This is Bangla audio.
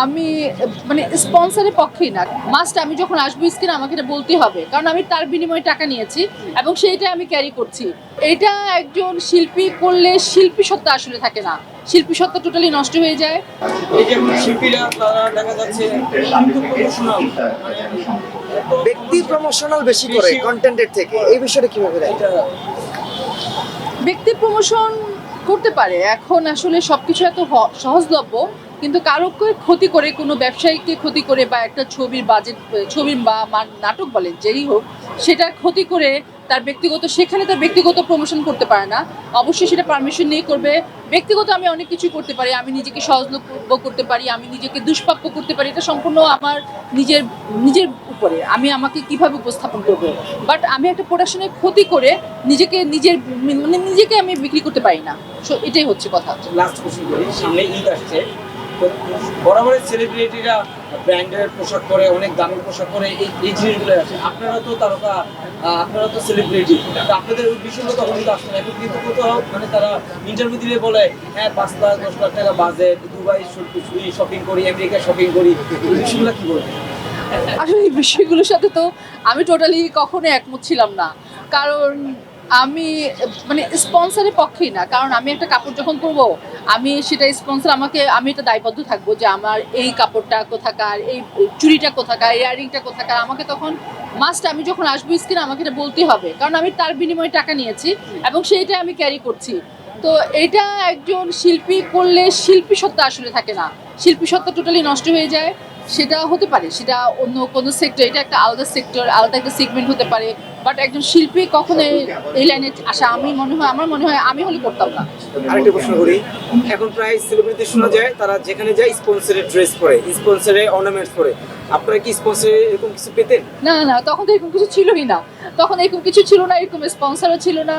আমি মানে স্পন্সরের পক্ষেই না। মাস্ট আমি যখন আসব স্ক্রিনে আমাকে এটা বলতে হবে। কারণ আমি তার বিনিময়ে টাকা নিয়েছি এবং সেইটা আমি ক্যারি করছি। এটা একজন শিল্পী করলে শিল্পী সত্তা আসলে থাকে না। শিল্পী সত্তা টোটালি নষ্ট হয়ে যায়। এই যে শিল্পীরা তারা দেখা যাচ্ছে ব্যক্তি প্রমোশনাল বেশি করে কন্টেন্টের থেকে। এই বিষয়টা কীভাবে ব্যক্তি প্রমোশন করতে পারে। এখন আসলে সবকিছু এত সহজলভ্য। কিন্তু কারোকে ক্ষতি করে কোনো ব্যবসায়ীকে ক্ষতি করে বা একটা ছবির বাজেট ছবির বা নাটক বলেন যেই হোক, সেটা ক্ষতি করে তার ব্যক্তিগত, সেখানে তার ব্যক্তিগত প্রমোশন করতে পারে না। অবশ্যই সেটা পারমিশন নিয়ে করবে। ব্যক্তিগত আমি অনেক কিছু করতে পারি। আমি নিজেকে সহজলভ্য করতে পারি, আমি নিজেকে দুষ্প্রাপ্য করতে পারি। এটা সম্পূর্ণ আমার নিজের নিজের উপরে। আমি আমাকে কীভাবে উপস্থাপন করব? বাট আমি একটা প্রোডাকশনের ক্ষতি করে নিজেকে, নিজের মানে নিজেকে আমি বিক্রি করতে পারি না। সো এটাই হচ্ছে কথা। লাস্ট সামনে ঈদ আসছে। বরাবরের সেলিব্রিটিরা ব্র্যান্ডের পোশাক পরে, অনেক দামি পোশাক পরে এই এই জিনিসগুলো আছে আপনারা তো তারকা আপনারা তো সেলিব্রিটি আপনাদের ওই বিষয়গুলো তখন আসছে না। এখন কিন্তু কোথাও মানে তারা ইন্টারভিউ দিলে বলে হ্যাঁ পাঁচ লাখ, দশ লাখ টাকা বাজেট দুবাই শপিং করি, আমেরিকা শপিং করি। এই বিষয়গুলো কি বলবেন? আসলে এই বিষয়গুলোর সাথে তো আমি টোটালি কখনো একমত ছিলাম না। কারণ আমি মানে স্পন্সরের পক্ষেই না, কারণ আমি একটা কাপড় যখন করব আমি সেটা স্পন্সর আমাকে, আমি এটা দায়বদ্ধ থাকব যে আমার এই কাপড়টা কোথাকার, এই চুড়িটা কোথাকার ইয়ারিংটা কোথাকার, আমাকে তখন মাস্ট আমি যখন আসব স্ক্রিনে আমাকে এটা বলতে হবে, কারণ আমি তার বিনিময়ে টাকা নিয়েছি এবং সেইটা আমি ক্যারি করছি। তো এটা একজন শিল্পী করলে শিল্পী সত্তা আসলে থাকে না, শিল্পী সত্তা টোটালি নষ্ট হয়ে যায় সেটা হতে পারে সেটা অন্য কোনো সেক্টর এটা একটা আলাদা সেক্টর আলাদা একটা সেগমেন্ট হতে পারে বাট একজন শিল্পী কখনো এই- লাইনে আসা আমি মনে হয় আমার মনে হয় আমি হলে করতাম না। আরেকটা প্রশ্ন করি এখন প্রায় সেলিব্রিটি শোনা যায় তারা যেখানে যায় স্পন্সরের ড্রেস পরে স্পন্সরের অর্নামেন্টস পরে। আপনারা কি স্পন্সরে এরকম কিছু পেতেন? না না তখন তো এরকম কিছু ছিলই না। তখন এরকম কিছু ছিল না এরকম স্পন্সরও ছিল না।